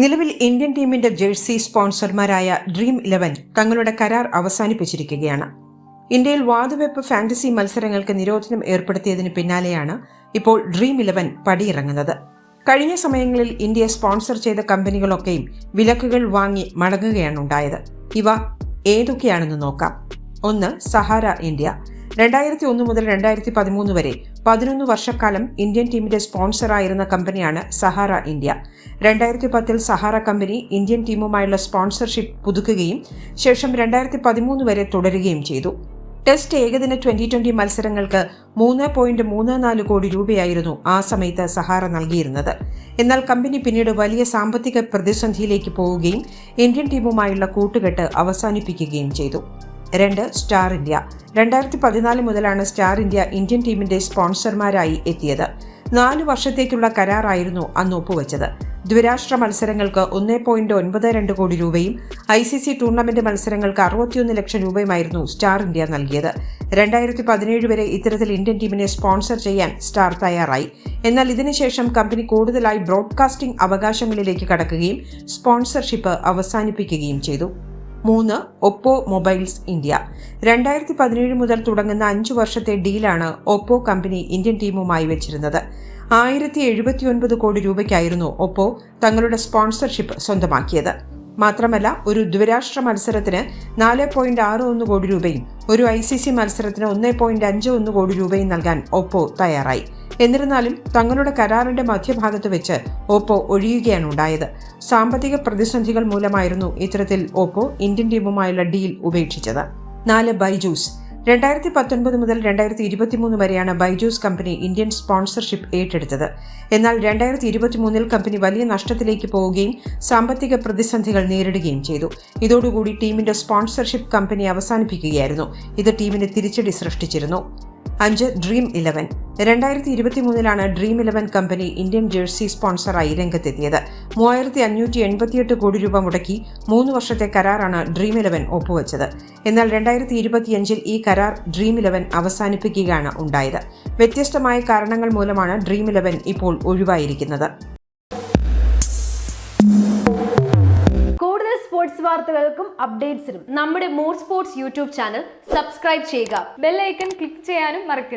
നിലവിൽ ഇന്ത്യൻ ടീമിന്റെ jersey സ്പോൺസർമാരായ dream Eleven തങ്ങളുടെ കരാർ അവസാനിപ്പിച്ചിരിക്കുകയാണ്. ഇന്ത്യയിൽ വാതുവെപ്പ് ഫാന്റസി മത്സരങ്ങൾക്ക് നിരോധനം ഏർപ്പെടുത്തിയതിന് പിന്നാലെയാണ് ഇപ്പോൾ ഡ്രീം ഇലവൻ പടിയിറങ്ങുന്നത്. കഴിഞ്ഞ സമയങ്ങളിൽ ഇന്ത്യയെ സ്പോൺസർ ചെയ്ത കമ്പനികളൊക്കെയും വിലക്കുകൾ വാങ്ങി മടങ്ങുകയാണ് ഉണ്ടായത്. ഇവ ഏതൊക്കെയാണെന്ന് നോക്കാം. ഒന്ന് സഹാര ഇന്ത്യ. രണ്ടായിരത്തി ഒന്ന് മുതൽ രണ്ടായിരത്തി പതിമൂന്ന് വരെ പതിനൊന്ന് വർഷക്കാലം ഇന്ത്യൻ ടീമിന്റെ സ്പോൺസറായിരുന്ന കമ്പനിയാണ് സഹാര ഇന്ത്യ. രണ്ടായിരത്തി പത്തിൽ സഹാര കമ്പനി ഇന്ത്യൻ ടീമുമായുള്ള സ്പോൺസർഷിപ്പ് പുതുക്കുകയും ശേഷം രണ്ടായിരത്തി പതിമൂന്ന് വരെ തുടരുകയും ചെയ്തു. ടെസ്റ്റ് ഏകദിന ട്വന്റി ട്വന്റി മത്സരങ്ങൾക്ക് മൂന്ന് പോയിന്റ് മൂന്ന് നാല് കോടി രൂപയായിരുന്നു ആ സമയത്ത് സഹാറ നൽകിയിരുന്നത്. എന്നാൽ കമ്പനി പിന്നീട് വലിയ സാമ്പത്തിക പ്രതിസന്ധിയിലേക്ക് പോവുകയും ഇന്ത്യൻ ടീമുമായുള്ള കൂട്ടുകെട്ട് അവസാനിപ്പിക്കുകയും ചെയ്തു. രണ്ട് സ്റ്റാർ ഇന്ത്യ. രണ്ടായിരത്തി പതിനാല് മുതലാണ് സ്റ്റാർ ഇന്ത്യ ഇന്ത്യൻ ടീമിന്റെ സ്പോൺസർമാരായി എത്തിയത്. നാല് വർഷത്തേക്കുള്ള കരാറായിരുന്നു അന്ന് ഒപ്പുവച്ചത്. ദ്വിരാഷ്ട്ര മത്സരങ്ങൾക്ക് ഒന്നേ പോയിന്റ് ഒൻപത് രണ്ട് കോടി രൂപയും ഐ സി സി ടൂർണമെന്റ് മത്സരങ്ങൾക്ക് അറുപത്തിയൊന്ന് ലക്ഷം രൂപയുമായിരുന്നു സ്റ്റാർ ഇന്ത്യ നൽകിയത്. രണ്ടായിരത്തി പതിനേഴ് വരെ ഇത്തരത്തിൽ ഇന്ത്യൻ ടീമിനെ സ്പോൺസർ ചെയ്യാൻ സ്റ്റാർ തയ്യാറായി. എന്നാൽ ഇതിനുശേഷം കമ്പനി കൂടുതലായി ബ്രോഡ്കാസ്റ്റിംഗ് അവകാശങ്ങളിലേക്ക് കടക്കുകയും സ്പോൺസർഷിപ്പ് അവസാനിപ്പിക്കുകയും ചെയ്തു. മൂന്ന് ഒപ്പോ മൊബൈൽസ് ഇന്ത്യ. രണ്ടായിരത്തി പതിനേഴ് മുതൽ തുടങ്ങുന്ന അഞ്ചു വർഷത്തെ ഡീലാണ് ഒപ്പോ കമ്പനി ഇന്ത്യൻ ടീമുമായി വെച്ചിരുന്നത്. ആയിരത്തി എഴുപത്തിയൊൻപത് കോടി രൂപയ്ക്കായിരുന്നു ഒപ്പോ തങ്ങളുടെ സ്പോൺസർഷിപ്പ് സ്വന്തമാക്കിയത്. മാത്രമല്ല ഒരു ദ്വിരാഷ്ട്ര മത്സരത്തിന് നാല് പോയിന്റ് ആറ് ഒന്ന് കോടി രൂപയും ഒരു ഐ സി സി മത്സരത്തിന് ഒന്ന് പോയിന്റ് അഞ്ച് ഒന്ന് കോടി രൂപയും നൽകാൻ ഒപ്പോ തയ്യാറായി. എന്നിരുന്നാലും തങ്ങളുടെ കരാറിന്റെ മധ്യഭാഗത്ത് വെച്ച് ഓപ്പോ ഒഴിയുകയാണ് ഉണ്ടായത്. സാമ്പത്തിക പ്രതിസന്ധികൾ മൂലമായിരുന്നു ഇത്തരത്തിൽ ഓപ്പോ ഇന്ത്യൻ ടീമുമായുള്ള ഡീൽ ഉപേക്ഷിച്ചത്. നാല് ബൈജൂസ്. രണ്ടായിരത്തി പത്തൊൻപത് മുതൽ രണ്ടായിരത്തി ഇരുപത്തിമൂന്ന് വരെയാണ് ബൈജൂസ് കമ്പനി ഇന്ത്യൻ സ്പോൺസർഷിപ്പ് ഏറ്റെടുത്തത്. എന്നാൽ രണ്ടായിരത്തി ഇരുപത്തിമൂന്നിൽ കമ്പനി വലിയ നഷ്ടത്തിലേക്ക് പോവുകയും സാമ്പത്തിക പ്രതിസന്ധികൾ നേരിടുകയും ചെയ്തു. ഇതോടുകൂടി ടീമിന്റെ സ്പോൺസർഷിപ്പ് കമ്പനി അവസാനിപ്പിക്കുകയായിരുന്നു. ഇത് ടീമിന് തിരിച്ചടി സൃഷ്ടിച്ചിരുന്നു. അഞ്ച് ഡ്രീം ഇലവൻ. രണ്ടായിരത്തി ഇരുപത്തി മൂന്നിലാണ് dream eleven company Indian jersey സ്പോൺസറായി രംഗത്തെത്തിയത്. മൂവായിരത്തി അഞ്ഞൂറ്റി എൺപത്തിയെട്ട് കോടി രൂപ മുടക്കി മൂന്ന് വർഷത്തെ കരാറാണ് ഡ്രീം ഇലവൻ ഒപ്പുവച്ചത്. എന്നാൽ രണ്ടായിരത്തി ഇരുപത്തിയഞ്ചിൽ ഈ കരാർ ഡ്രീം ഇലവൻ അവസാനിപ്പിക്കുകയാണ് ഉണ്ടായത്. വ്യത്യസ്തമായ കാരണങ്ങൾ മൂലമാണ് ഡ്രീം ഇലവൻ ഇപ്പോൾ ഒഴിവായിരിക്കുന്നത്. സ്പോർട്സ് വാർത്തകൾക്കും അപ്ഡേറ്റ്സിനും നമ്മുടെ more sports YouTube channel subscribe ചെയ്യുക. ബെല്ലൈക്കൺ ക്ലിക്ക് ചെയ്യാനും മറക്കരുത്.